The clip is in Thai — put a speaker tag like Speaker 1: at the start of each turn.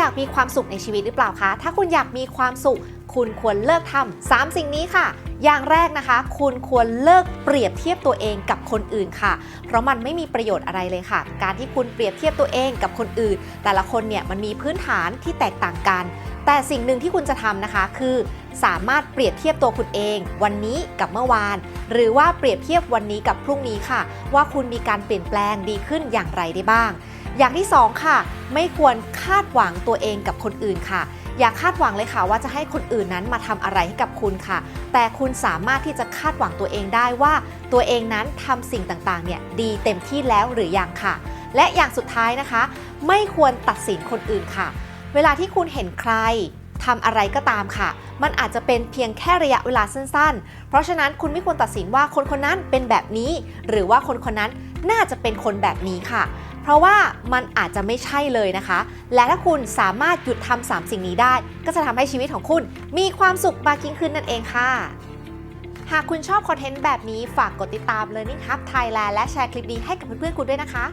Speaker 1: อยากมีความสุขในชีวิตหรือเปล่าคะ ถ้าคุณอยากมีความสุข คุณควรเลิกทำสามสิ่งนี้ค่ะ อย่างแรกนะคะ คุณควรเลิกเปรียบเทียบตัวเองกับคนอื่นค่ะ เพราะมันไม่มีประโยชน์อะไรเลยค่ะ การที่คุณเปรียบเทียบตัวเองกับคนอื่น แต่ละคนเนี่ยมันมีพื้นฐานที่แตกต่างกัน แต่สิ่งหนึ่งที่คุณจะทำนะคะคือ สามารถเปรียบเทียบตัวคุณเอง วันนี้กับเมื่อวาน หรือว่าเปรียบเทียบวันนี้กับพรุ่งนี้ค่ะ ว่าคุณมีการเปลี่ยนแปลงดีขึ้นอย่างไรได้บ้าง อย่างที่สองค่ะ ไม่ควรคาดหวังตัวเองกับคนอื่นค่ะ อย่าคาดหวังเลยค่ะ ว่าจะให้คนอื่นนั้นมาทำอะไรให้กับคุณค่ะ แต่คุณสามารถที่จะคาดหวังตัวเองได้ว่า ตัวเองนั้นทำสิ่งต่างๆเนี่ยดีเต็มที่แล้วหรือยังค่ะ และอย่างสุดท้ายนะคะ ไม่ควรตัดสินคนอื่นค่ะ เวลาที่คุณเห็นใครทำอะไรก็ตามค่ะ มันอาจจะเป็นเพียงแค่ระยะเวลาสั้นๆ เพราะฉะนั้นคุณไม่ควรตัดสินว่าคนคนนั้นเป็นแบบนี้ หรือว่าคนคนนั้นน่าจะเป็นคนแบบนี้ค่ะ เพราะว่ามันอาจจะไม่ใช่เลยนะคะ และถ้าคุณสามารถหยุดทำสามสิ่งนี้ได้ ก็จะทำให้ชีวิตของคุณมีความสุขมากยิ่งขึ้นนั่นเองค่ะ หากคุณชอบคอนเทนต์แบบนี้ฝากกดติดตาม Learning Hub Thailand และแชร์คลิปนี้ให้กับเพื่อนๆคุณด้วยนะคะ